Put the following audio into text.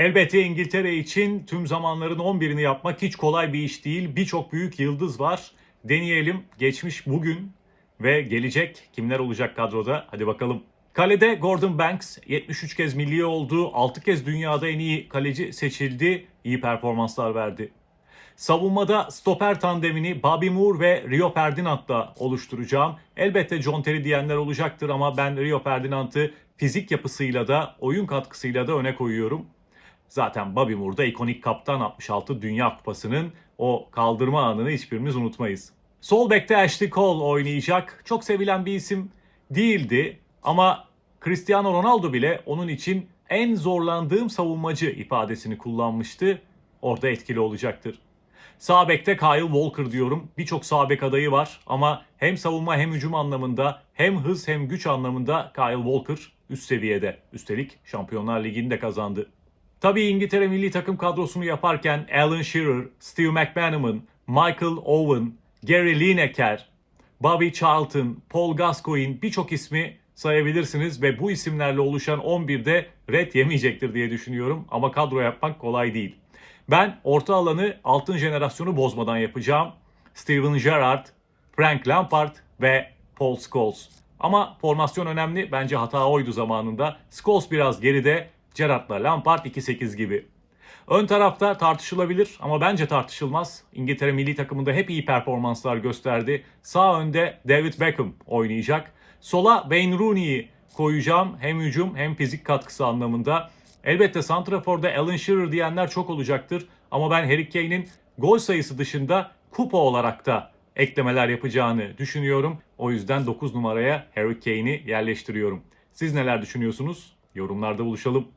Elbette İngiltere için tüm zamanların 11'ini yapmak hiç kolay bir iş değil. Birçok büyük yıldız var. Deneyelim. Geçmiş bugün ve gelecek kimler olacak kadroda? Hadi bakalım. Kalede Gordon Banks 73 kez milli oldu. 6 kez dünyada en iyi kaleci seçildi. İyi performanslar verdi. Savunmada stoper tandemini Bobby Moore ve Rio Ferdinand'la oluşturacağım. Elbette John Terry diyenler olacaktır ama ben Rio Ferdinand'ı fizik yapısıyla da oyun katkısıyla da öne koyuyorum. Zaten Bobby Moore'da ikonik kaptan 66 Dünya Kupası'nın o kaldırma anını hiçbirimiz unutmayız. Sol bekte Ashley Cole oynayacak. Çok sevilen bir isim değildi ama Cristiano Ronaldo bile onun için en zorlandığım savunmacı ifadesini kullanmıştı. Orada etkili olacaktır. Sağ bekte Kyle Walker diyorum. Birçok sağ bek adayı var ama hem savunma hem hücum anlamında hem hız hem güç anlamında Kyle Walker üst seviyede. Üstelik Şampiyonlar Ligi'ni de kazandı. Tabii İngiltere milli takım kadrosunu yaparken Alan Shearer, Steve McManaman, Michael Owen, Gary Lineker, Bobby Charlton, Paul Gascoigne birçok ismi sayabilirsiniz ve bu isimlerle oluşan 11'de red yemeyecektir diye düşünüyorum ama kadro yapmak kolay değil. Ben orta alanı altın jenerasyonu bozmadan yapacağım. Steven Gerrard, Frank Lampard ve Paul Scholes. Ama formasyon önemli. Bence hata oydu zamanında. Scholes biraz geride. Gerrard'la Lampard 2-8 gibi. Ön tarafta tartışılabilir ama bence tartışılmaz. İngiltere milli takımında hep iyi performanslar gösterdi. Sağ önde David Beckham oynayacak. Sola Wayne Rooney'i koyacağım. Hem hücum hem fizik katkısı anlamında. Elbette Santrafor'da Alan Shearer diyenler çok olacaktır. Ama ben Harry Kane'in gol sayısı dışında kupa olarak da eklemeler yapacağını düşünüyorum. O yüzden 9 numaraya Harry Kane'i yerleştiriyorum. Siz neler düşünüyorsunuz? Yorumlarda buluşalım.